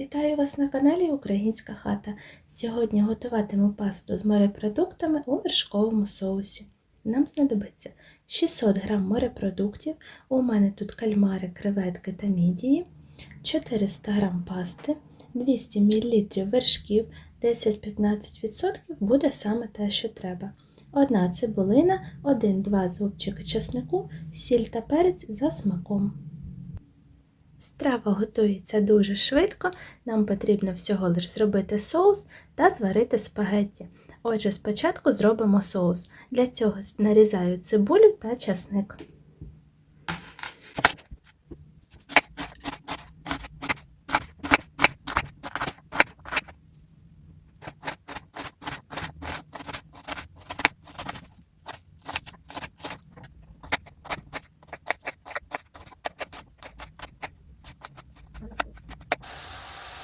Вітаю вас на каналі Українська хата. Сьогодні готуватиму пасту з морепродуктами у вершковому соусі. Нам знадобиться 600 г морепродуктів, у мене тут кальмари, креветки та мідії, 400 г пасти, 200 мл вершків, 10-15% буде саме те, що треба. Одна цибулина, 1-2 зубчики чеснику, сіль та перець за смаком. Страва готується дуже швидко, нам потрібно всього лиш зробити соус та зварити спагетті. Отже, спочатку зробимо соус. Для цього нарізаю цибулю та часник.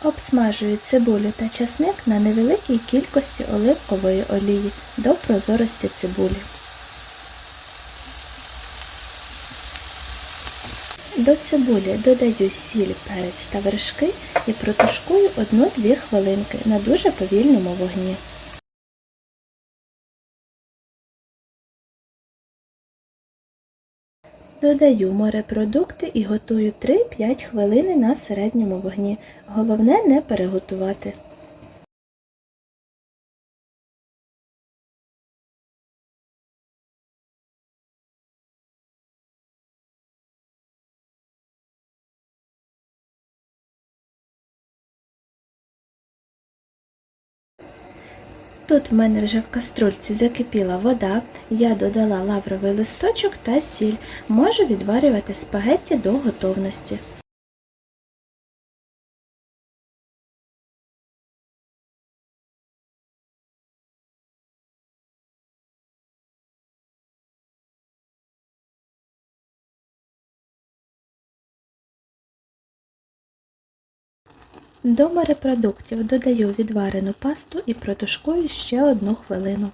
Обсмажую цибулю та часник на невеликій кількості оливкової олії до прозорості цибулі. До цибулі додаю сіль, перець та вершки і протушкую 1-2 хвилинки на дуже повільному вогні. Додаю морепродукти і готую 3-5 хвилини на середньому вогні. Головне не переготувати. Тут в мене вже в каструльці закипіла вода, я додала лавровий листочок та сіль. Можу відварювати спагетті до готовності. До морепродуктів додаю відварену пасту і протушкую ще одну хвилину.